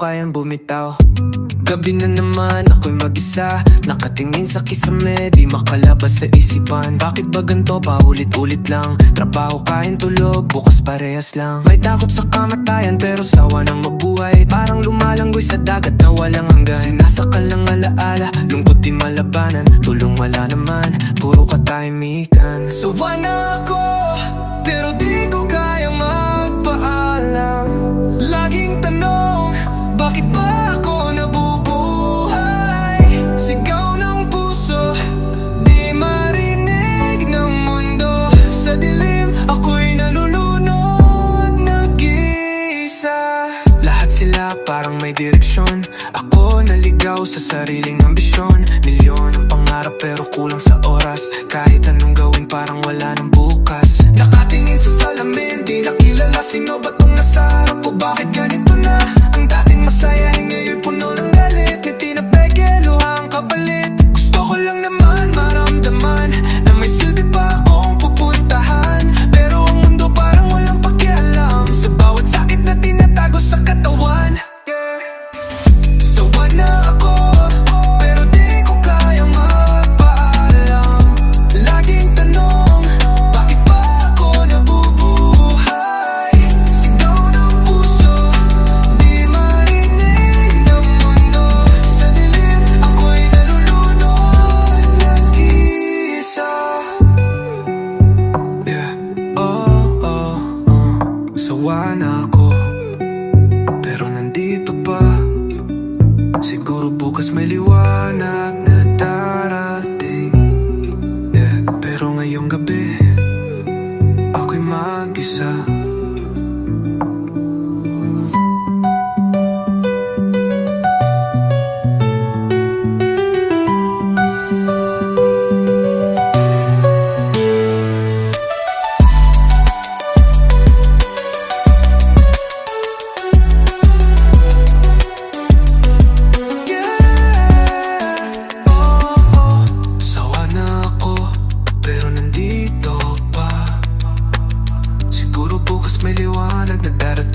kayang bumitaw. Gabi na naman ako'y mag-isa. Nakatingin sa kisame Di makalabas sa isipan. Bakit ba ganito? Paulit-ulit lang. Trabaho kain tulog Bukas parehas lang. May takot sa kamatayan Pero sawa ng mabuhay. Parang lumalanggoy sa dagat na walang hanggan. Sinasakal ng alaala Lungkot di malabanan. Tulong wala naman Puro katahimikan Sawa na ako may direksyon. Ako naligaw sa sariling ambisyon. Milyon ang pangarap pero kulang sa oras. Kahit anong gawin parang wala ng bukas. Nakatingin sa salamin Di nakilala sino ba tong nasa harap ko? Bakit ganito na? Ang dating masayahin ngayon puno ng galit. Ngiti na peke, luha ang kapalit. Gusto ko lang naman maramdaman Siguro bukas may liwanag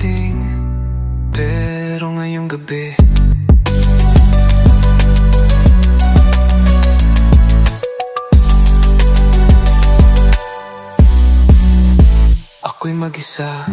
na darating Pero ngayong gabi. Ako'y mag-isa